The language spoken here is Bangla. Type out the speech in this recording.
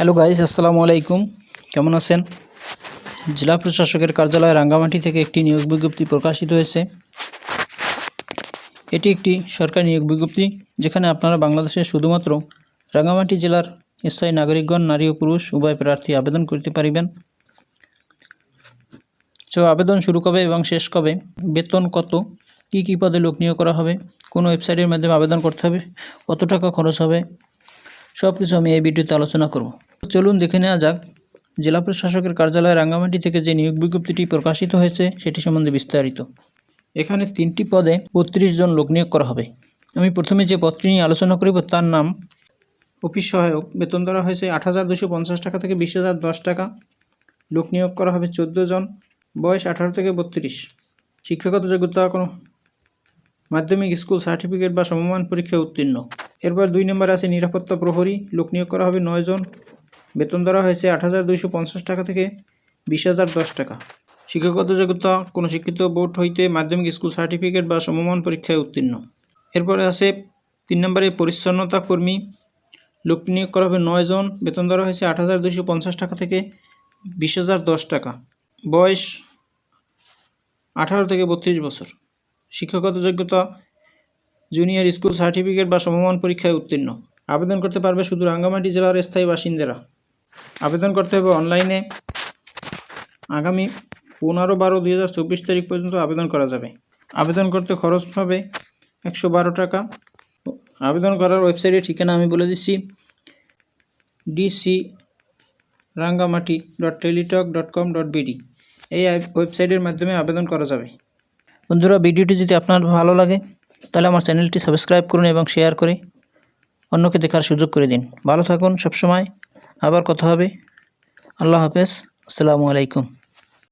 হ্যালো গাইস আসসালামু আলাইকুম। কেমন আছেন? জেলা প্রশাসকের কার্যালয় রাঙ্গামাটি থেকে একটি নিয়োগ বিজ্ঞপ্তি প্রকাশিত হয়েছে। এটি একটি সরকারি নিয়োগ বিজ্ঞপ্তি, যেখানে আপনারা বাংলাদেশের শুধুমাত্র রাঙ্গামাটি জেলার স্থায়ী নাগরিকগণ, নারী ও পুরুষ, উভয় প্রার্থী আবেদন করতে পারিবেন। তো আবেদন শুরু কবে এবং শেষ কবে? বেতন কত? কী কী পদে লোক নিয়োগ করা হবে? কোন ওয়েবসাইটের মাধ্যমে আবেদন করতে হবে? কত টাকা খরচ হবে? সব কিছু আমি এই ভিডিওতে আলোচনা করব। চলুন দেখে নেওয়া যাক। জেলা প্রশাসকের কার্যালয় রাঙ্গামাটি থেকে যে নিয়োগ বিজ্ঞপ্তিটি প্রকাশিত হয়েছে, সেটি সম্বন্ধে বিস্তারিত। এখানে তিনটি পদে বত্রিশ জন লোক নিয়োগ করা হবে। আমি প্রথমে যে পদটি নিয়ে আলোচনা করিব, তার নাম অফিস সহায়ক। বেতন ধরা হয়েছে আট হাজার দুশো পঞ্চাশ টাকা থেকে বিশ হাজার দশ টাকা। লোক নিয়োগ করা হবে চোদ্দ জন। বয়স আঠারো থেকে বত্রিশ। শিক্ষাগত যোগ্যতা কোনো মাধ্যমিক স্কুল সার্টিফিকেট বা সমমান পরীক্ষায় উত্তীর্ণ। এরপর দুই নম্বরে আছে নিরাপত্তা প্রহরী। লোক নিয়োগ করা হবে নয় জন। বেতন ধরা হয়েছে আট হাজার দুইশো পঞ্চাশ টাকা থেকে বিশ হাজার দশ টাকা। শিক্ষাগত যোগ্যতা, কোনো শিক্ষিত বোর্ড হইতে মাধ্যমিক স্কুল সার্টিফিকেট বা সমমান পরীক্ষায় উত্তীর্ণ। এরপরে আছে তিন নম্বরে পরিচ্ছন্নতা কর্মী। লোক নিয়োগ করা হবে নয় জন, বেতন ধরা হয়েছে আট হাজার দুইশো পঞ্চাশ টাকা থেকে বিশ হাজার দশ টাকা। বয়স আঠারো থেকে বত্রিশ বছর। শিক্ষাগত যোগ্যতা, জুনিয়র স্কুল সার্টিফিকেট বা সমমান পরীক্ষায় উত্তীর্ণ। আবেদন করতে পারবে শুধু রাঙ্গামাটি জেলার স্থায়ী বাসিন্দারা। আবেদন করতে হবে অনলাইনে। আগামী পনেরো বারো দুই তারিখ পর্যন্ত আবেদন করা যাবে। আবেদন করতে খরচ হবে একশো বারো টাকা। আবেদন করার ওয়েবসাইটের ঠিকানা আমি বলে দিচ্ছি। DC Rangamati dot Teletalk dot com dot BD এই ওয়েবসাইটের মাধ্যমে আবেদন করা যাবে। বন্ধুরা, ভিডিওটি যদি আপনার ভালো লাগে, তাহলে আমার চ্যানেলটি সাবস্ক্রাইব করুন এবং শেয়ার করে অন্যকে দেখার সুযোগ করে দিন। ভালো থাকুন সবসময়। আবার কথা হবে। আল্লাহ হাফেজ। আসসালামু আলাইকুম।